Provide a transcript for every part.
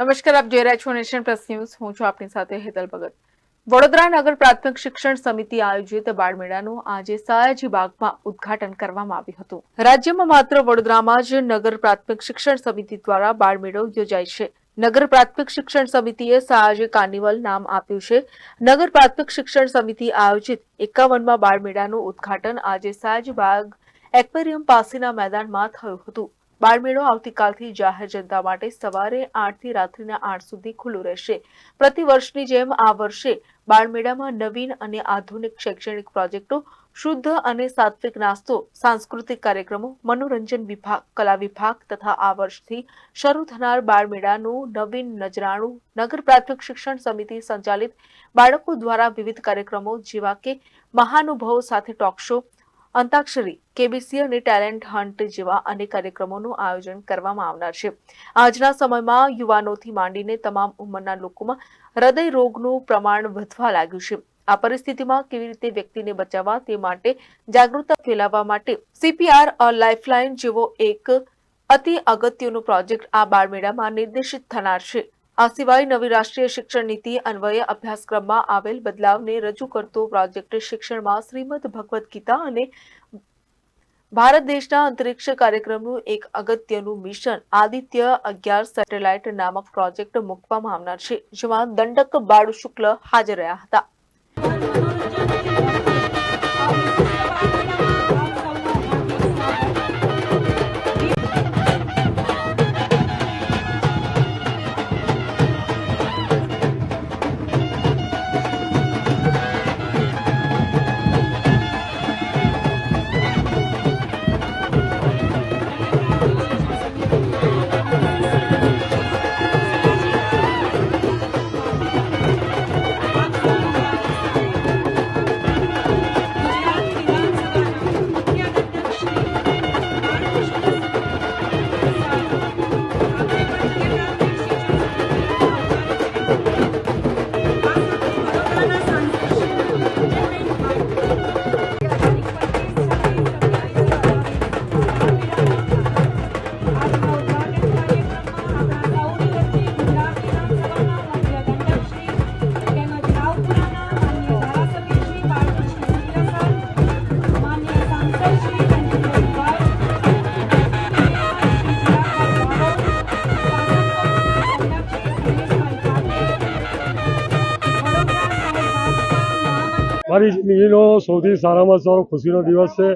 નમસ્કાર, આપ જોઈ રહ્યા છો નેશન પ્લસ ન્યૂઝ. હું છું આપની સાથે હેતલ ભગત. વડોદરા નગર પ્રાથમિક શિક્ષણ સમિતિ આયોજિત બાળમેળાનું આજે સયાજી બાગમાં ઉદઘાટન કરવામાં આવ્યું હતું. રાજ્યમાં માત્ર વડોદરામાં જ નગર પ્રાથમિક શિક્ષણ સમિતિ દ્વારા બાળમેળો યોજાય છે. નગર પ્રાથમિક શિક્ષણ સમિતિએ સયાજી કાર્નિવલ નામ આપ્યું છે. નગર પ્રાથમિક શિક્ષણ સમિતિ આયોજિત એકાવનમાં બાળમેળાનું ઉદઘાટન આજે સયાજી બાગ એક્વેરિયમ પાસેના મેદાનમાં થયું હતું. બાળમેળો આવતીકાલથી જાહેર જનતા માટે સવારે આઠથી રાત્રિના આઠ સુધી ખુલ્લું રહેશે. પ્રતિવર્ષની જેમ આ વર્ષે બાળમેળામાં નવીન અને આધુનિક શૈક્ષણિક પ્રોજેક્ટો, શુદ્ધ અને સાત્વિક નાસ્તો, સાંસ્કૃતિક કાર્યક્રમો, મનોરંજન વિભાગ, કલા વિભાગ તથા આ વર્ષથી શરૂ થનાર બાળમેળાનું નવીન નજરાણું નગર પ્રાથમિક શિક્ષણ સમિતિ સંચાલિત બાળકો દ્વારા વિવિધ કાર્યક્રમો જેવા કે મહાનુભાવો સાથે ટોક શો અંતાક્ષરી, કેબીસી અને ટેલેન્ટ હન્ટ જેવા અનેક કાર્યક્રમોનું આયોજન કરવામાં આવનાર છે. આજના સમયમાં યુવાનોથી માંડીને તમામ ઉંમરના લોકોમાં હૃદય રોગનું પ્રમાણ વધવા લાગ્યું છે. આ પરિસ્થિતિમાં કેવી રીતે વ્યક્તિને બચાવવા તે માટે જાગૃતતા ફેલાવવા માટે સીપીઆર, અ લાઇફલાઇન જેવો એક અતિ અગત્યનો પ્રોજેક્ટ આ બાળમેળામાં નિર્દેશિત થનાર છે. આ સિવાય નવી રાષ્ટ્રીય શિક્ષણ નીતિ અન્વયે અભ્યાસક્રમમાં આવેલ બદલાવને રજૂ કરતો પ્રોજેક્ટ શિક્ષણમાં શ્રીમદ ભગવદ્ ગીતા અને ભારત દેશના અંતરિક્ષ કાર્યક્રમનું એક અગત્યનું મિશન આદિત્ય અગિયાર સેટેલાઇટ નામક પ્રોજેક્ટ મૂકવામાં આવનાર છે, જેમાં દંડક બાળુ શુક્લ હાજર રહ્યા હતા. મારી જિંદગીનો સૌથી સારામાં સારો ખુશીનો દિવસ છે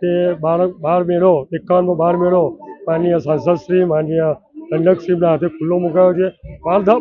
કે બાળક બાર મેળો, એકાવનમો બાર મેળો માનનીય સાંસદશ્રી, માનનીય દંડકશ્રીના હાથે ખુલ્લો મુકાયો છે.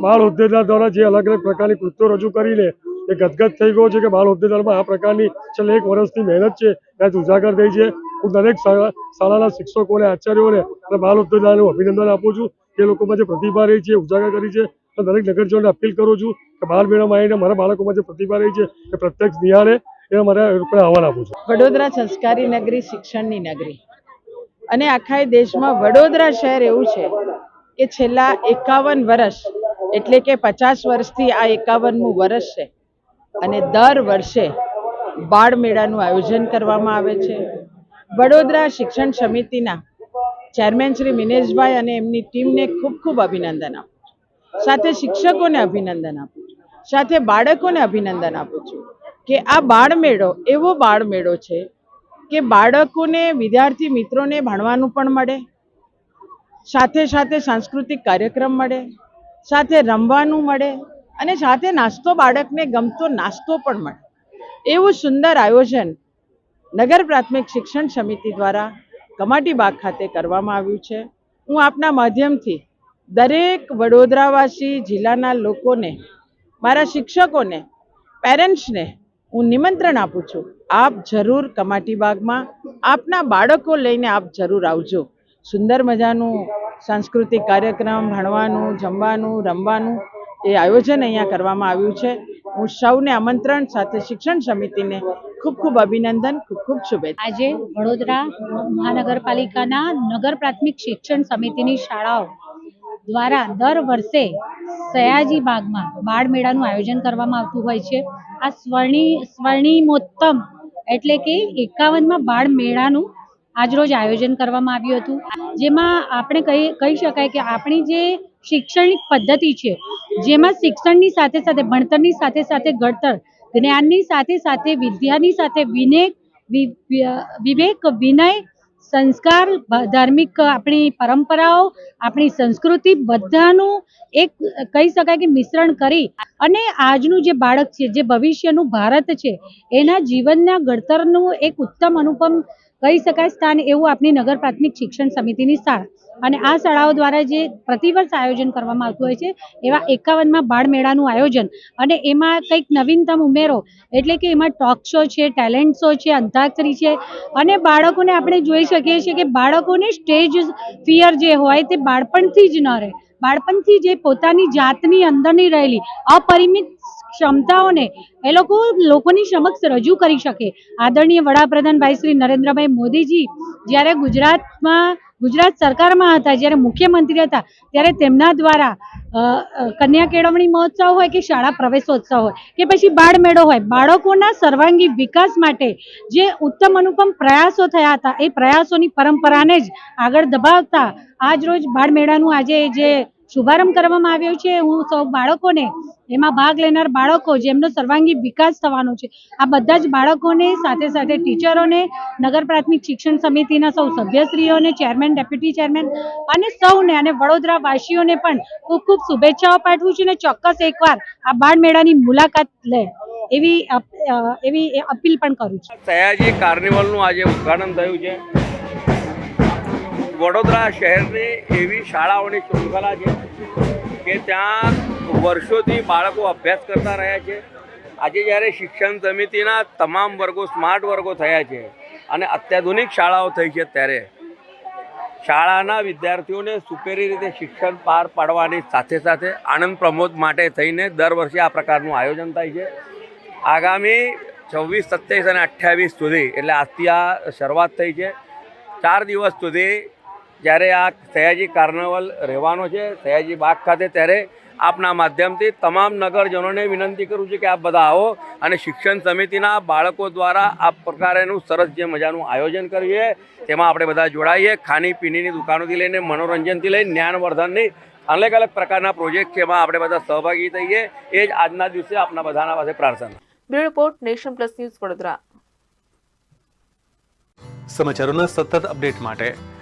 બાળ હોદ્દેદાર દ્વારા જે અલગ અલગ પ્રકારની કૃત્યો રજૂ કરીને એ ગદગદ થઈ ગયો છે કે બાળ હોદ્દેદારમાં આ પ્રકારની છેલ્લે એક વર્ષની મહેનત છે, એ ઉજાગર થઈ છે. હું દરેક શાળા, શાળાના શિક્ષકોને, આચાર્યોને અને બાળ હોદ્દેદારને અભિનંદન આપું છું. એ લોકોમાં જે પ્રતિભા રહી છે ઉજાગર કરી છે. અને દરેક નગરજનોને અપીલ કરું છું કે બાળ મેળામાં આવીને મારા બાળકોમાં જે પ્રતિભા રહી છે, એ પ્રત્યક્ષ નિહાળે એ મારે લોકોને આહવાન આપું છું. વડોદરા સંસ્કારી નગરી, શિક્ષણની નગરી. અને આખા દેશમાં વડોદરા શહેર એવું છે કે છેલ્લા એકાવન વર્ષ, એટલે કે પચાસ વર્ષથી આ એકાવનમું વર્ષ છે. અને દર વર્ષે બાળ મેળાનું આયોજન કરવામાં આવે છે. વડોદરા શિક્ષણ સમિતિના ચેરમેન શ્રી મિનેશભાઈ અને એમની ટીમને ખૂબ ખૂબ અભિનંદન આપું સાથે શિક્ષકોને અભિનંદન આપું છું. સાથે બાળકોને અભિનંદન આપું છું કે આ બાળમેળો, એવો બાળમેળો છે કે બાળકોને, વિદ્યાર્થી મિત્રોને ભણવાનું પણ મળે, સાથે સાથે સાંસ્કૃતિક કાર્યક્રમ મળે, સાથે રમવાનું મળે અને સાથે નાસ્તો બાળકને ગમતો નાસ્તો પણ મળે. એવું સુંદર આયોજન નગર પ્રાથમિક શિક્ષણ સમિતિ દ્વારા કમાટી બાગ ખાતે કરવામાં આવ્યું છે. હું આપના માધ્યમથી દરેક વડોદરાવાસી જિલ્લાના લોકોને, મારા શિક્ષકોને, પેરેન્ટ્સને હું નિમંત્રણ આપું છું. આપ જરૂર કમાટી આપના બાળકો લઈને આપ જરૂર આવજો. સુંદર મજાનું સાંસ્કૃતિક કાર્યક્રમ, ભણવાનું, જમવાનું, રમવાનું એ આયોજન અહીંયા કરવામાં આવ્યું છે. હું સૌને આમંત્રણ સાથે શિક્ષણ સમિતિને ખૂબ ખૂબ અભિનંદન, ખૂબ ખૂબ શુભેચ્છા. આજે વડોદરા મહાનગરપાલિકાના નગર પ્રાથમિક શિક્ષણ સમિતિની શાળાઓ દ્વારા દર વર્ષે સયાજી બાગમાં બાળ મેળાનું આયોજન કરવામાં આવતું હોય છે. આ સ્વર્ણિ, સ્વર્ણિમોત્તમ એટલે કે એકાવનમાં બાળ મેળાનું આજરોજ આયોજન કરવામાં આવ્યું હતું. જેમાં આપણે કહી કહી શકાય કે આપણી જે શૈક્ષણિક પદ્ધતિ છે, જેમાં શિક્ષણની સાથે સાથે, ભણતરની સાથે સાથે ઘડતર, જ્ઞાનની સાથે સાથે, વિદ્યાની સાથે વિનય વિ- વિ- વિવેક, વિનય સંસ્કાર ધાર્મિક આપણી પરંપરાઓ, આપણી સંસ્કૃતિ બધાનું એક, કહી શકાય કે મિશ્રણ કરી અને આજનું જે બાળક છે, જે ભવિષ્યનું ભારત છે, એના જીવનના ઘડતરનું એક ઉત્તમ અનુપમ કહી શકાય સ્થાન એવું આપણી નગર પ્રાથમિક શિક્ષણ સમિતિની શાળા. અને આ શાળાઓ દ્વારા જે પ્રતિવર્ષ આયોજન કરવામાં આવતું હોય છે, એવા એકાવનમાં બાળમેળાનું આયોજન. અને એમાં કંઈક નવીનતમ ઉમેરો, એટલે કે એમાં ટોક શો છે ટેલેન્ટ શો છે, અંતાક્ષરી છે. અને બાળકોને આપણે જોઈ શકીએ છીએ કે બાળકોને સ્ટેજ ફિયર જે હોય તે બાળપણથી જ ન રહે. બાળપણથી જે પોતાની જાતની અંદરની રહેલી, અપરિમિત ક્ષમતાઓને એ લોકો લોકોની સમક્ષ રજૂ કરી શકે. આદરણીય વડાપ્રધાન ભાઈ શ્રી નરેન્દ્રભાઈ મોદીજી જ્યારે ગુજરાતમાં, ગુજરાત સરકારમાં હતા, જ્યારે મુખ્યમંત્રી હતા, ત્યારે તેમના દ્વારા કન્યા કેળવણી મહોત્સવ હોય કે શાળા પ્રવેશોત્સવ હોય કે પછી બાળ મેળો હોય, બાળકોના સર્વાંગી વિકાસ માટે જે ઉત્તમ અનુપમ પ્રયાસો થયા હતા, એ પ્રયાસોની પરંપરાને જ આગળ દબાવતા આજ રોજ બાળ મેળાનું આજે જે શુભારંભ કરવામાં આવ્યો છે. હું સૌ બાળકોને એમાં ભાગ લેનાર બાળકો, જેમનો સર્વાંગી વિકાસ થવાનો છે, આ બધા જ બાળકોને સાથે સાથે ટીચરોને, નગર પ્રાથમિક શિક્ષણ સમિતિના સૌ સભ્યશ્રીઓને, ચેરમેન, ડેપ્યુટી ચેરમેન અને સૌને અને વડોદરા વાસીઓને પણ ખૂબ ખૂબ શુભેચ્છાઓ પાઠવું છું અને ચોક્કસ એકવાર આ બાળ મેળાની મુલાકાત લે એવી એવી અપીલ પણ કરું છું. સયાજી કાર્નિવલનું આજે ઉદઘાટન થયું છે. વડોદરા શહેરની એવી શાળાઓની શૃંખલા છે કે ત્યાં વર્ષોથી બાળકો અભ્યાસ કરતા રહ્યા છે. આજે જ્યારે શિક્ષણ સમિતિના તમામ વર્ગો સ્માર્ટ વર્ગો થયા છે અને અત્યાધુનિક શાળાઓ થઈ છે ત્યારે, શાળાના વિદ્યાર્થીઓને સુપેરી રીતે શિક્ષણ પાર પાડવાની સાથે સાથે આનંદ પ્રમોદ માટે થઈને દર વર્ષે આ પ્રકારનું આયોજન થાય છે. આગામી છવ્વીસ, સત્યાવીસ અને અઠ્યાવીસ સુધી, એટલે આજથી આ શરૂઆત થઈ છે, ચાર દિવસ સુધી જ્યારે આ સયાજી કાર્નિવલ રહેવાનો છે સયાજી બાગ ખાતે ત્યારે આપના માધ્યમથી તમામ નગરજનોને વિનંતી કરું છું કે આપ બધા આવો અને શિક્ષણ સમિતિના બાળકો દ્વારા આ પ્રકારેનું સરસ જે મજાનું આયોજન કરીએ તેમાં આપણે બધા જોડાઈએ ખાણીપીણીની દુકાનોથી લઈને મનોરંજનથી લઈને જ્ઞાનવર્ધનની અલગ અલગ પ્રકારના પ્રોજેક્ટ છે એમાં આપણે બધા સહભાગી થઈએ એ જ આજના દિવસે આપના બધાના પાસે પ્રાર્થના. Bureau report nation plus news Vadodara. સમાચારોના સતત અપડેટ માટે